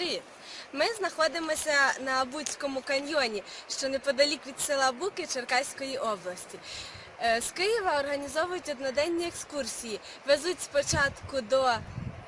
Привіт! Ми знаходимося на Буцькому каньйоні, що неподалік від села Буки Черкаської області. Е, З Києва організовують одноденні екскурсії. Везуть спочатку до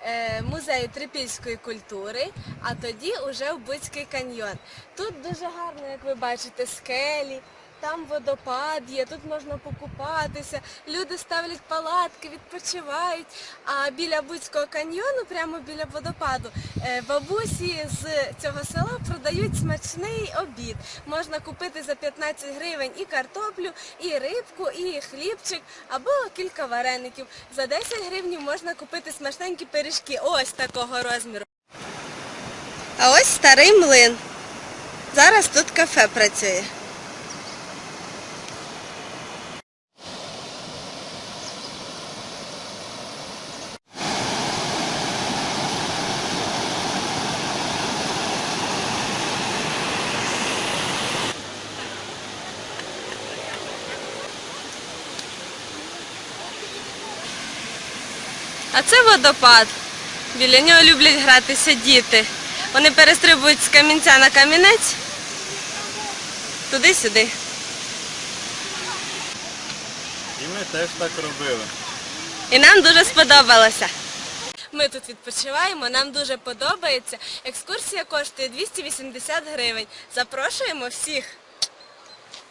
е, музею трипільської культури, а тоді уже в Буцький каньйон. Тут дуже гарно, як ви бачите, скелі. Там водопад є, тут можна покупатися, люди ставлять палатки, відпочивають. А біля Буцького каньйону, прямо біля водопаду, е, бабусі з цього села продають смачний обід. Можна купити за 15 гривень і картоплю, і рибку, і хлібчик, або кілька вареників. За 10 гривень можна купити смачненькі пиріжки, ось такого розміру. А ось старий млин. Зараз тут кафе працює. А це водопад. Біля нього люблять гратися діти. Вони перестрибують з камінця на камінець. Туди-сюди. І ми теж так робили. І нам дуже сподобалося. Ми тут відпочиваємо, нам дуже подобається. Екскурсія коштує 280 гривень. Запрошуємо всіх.